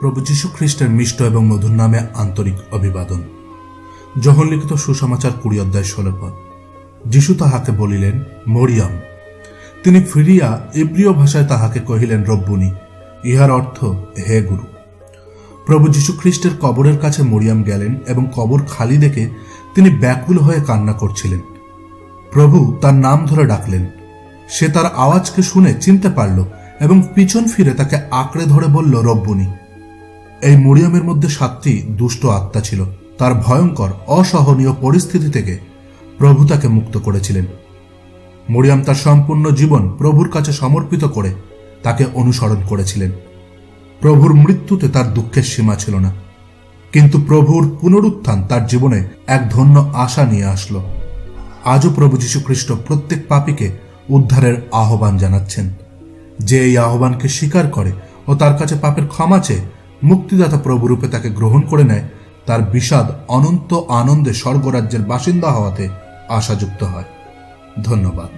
প্রভু যীশু খ্রিস্টের মিষ্ট এবং মধুর নামে আন্তরিক অভিবাদন। যখন লিখিত সুসমাচার কুড়ি অধ্যায় ষোলো পদ, যিশু তাহাকে বলিলেন, মরিয়াম, তিনি ফিরিয়া ইব্রিয় ভাষায় তাহাকে কহিলেন, রব্বুনি, ইহার অর্থ, হে গুরু, প্রভু যীশু খ্রিস্টের কবরের কাছে মরিয়াম গেলেন এবং কবর খালি দেখে তিনি ব্যাকুল হয়ে কান্না করছিলেন। প্রভু তার নাম ধরে ডাকলেন। সে তার আওয়াজকে শুনে চিনতে পারল এবং পিছন ফিরে তাকে আঁকড়ে ধরে বলল, রব্বুনি এই মরিয়মের মধ্যে সাতটি দুষ্ট আত্মা ছিল। তার ভয়ঙ্কর, অসহনীয় পরিস্থিতি থেকে প্রভু তাকে মুক্ত করেছিলেন। মরিয়াম তার সম্পূর্ণ জীবন প্রভুর কাছে সমর্পিত করে তাকে অনুসরণ করেছিলেন। প্রভুর মৃত্যুতে তার দুঃখের সীমা ছিল না। কিন্তু প্রভুর পুনরুত্থান তার জীবনে এক ধন্য আশা নিয়ে আসলো। আজও প্রভু যীশুখ্রিস্ট প্রত্যেক পাপীকে উদ্ধারের আহ্বান জানাচ্ছেন। যে এই আহ্বানকে স্বীকার করে ও তার কাছে পাপের ক্ষমা চেয়ে মুক্তিদাতা প্রভুরূপে তাকে গ্রহণ করে নেয়, তার বিষাদ অনন্ত আনন্দে স্বর্গরাজ্যের বাসিন্দা হওয়াতে আশাযুক্ত হয়। ধন্যবাদ।